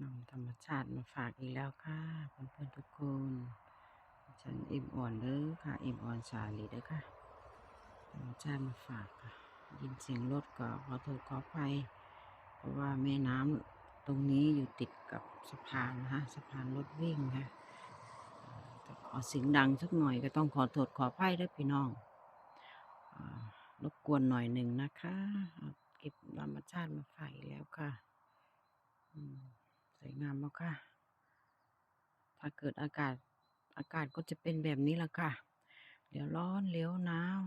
นำธรรมชาติมาฝากอีกแล้วค่ะเพื่อนๆทุกคน ฉันอิ่มอ่อนเด้อค่ะ อิ่มอ่อนสาลีเด้อค่ะ ธรรมชาติมาฝากค่ะ ยินเสียงรถก็ขอโทษขออภัยเพราะว่าแม่น้ำตรงนี้อยู่ติดกับสะพานนะคะสะพานรถวิ่งค่ะขอเสียงดังสักหน่อยก็ต้องขอโทษขออภัยเด้อพี่น้องรบกวนหน่อยหนึ่งนะคะ เก็บธรรมชาติมาฝากอีกแล้วค่ะ งามมากค่ะ ถ้าเกิดอากาศอากาศก็จะเป็นแบบนี้ละค่ะ เดี๋ยวร้อนเลี้ยวหนาว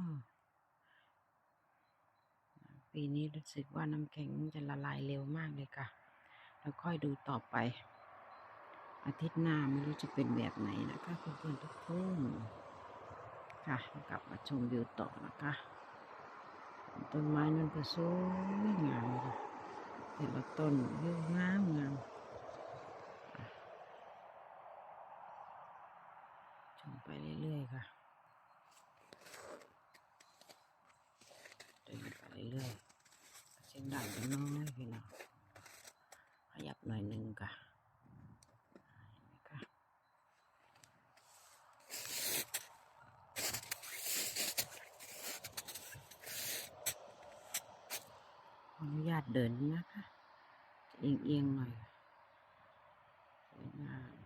ปีนี้รู้สึกว่าน้ำแข็งจะละลายเร็วมากเลยค่ะ แล้วค่อยดูต่อไป อาทิตย์หน้าไม่รู้จะเป็นแบบไหนนะคะเพื่อนๆทุกคนค่ะกลับมาชมวิวต่อนะคะต้นไม้นั่นก็สวยงามเลยแต่ละต้นวิวงามงาม ชมไปเรื่อยๆค่ะเดินไปเรื่อยๆเสียงดังกันน้อยพี่น้องขยับหน่อยหนึ่งค่ะอนุญาตเดินนะคะ เอียงๆหน่อยสวยงาม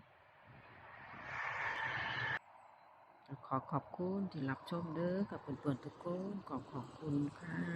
ขอขอบคุณที่รับชมเด้อกับเพื่อนๆทุกคนขอขอบคุณค่ะ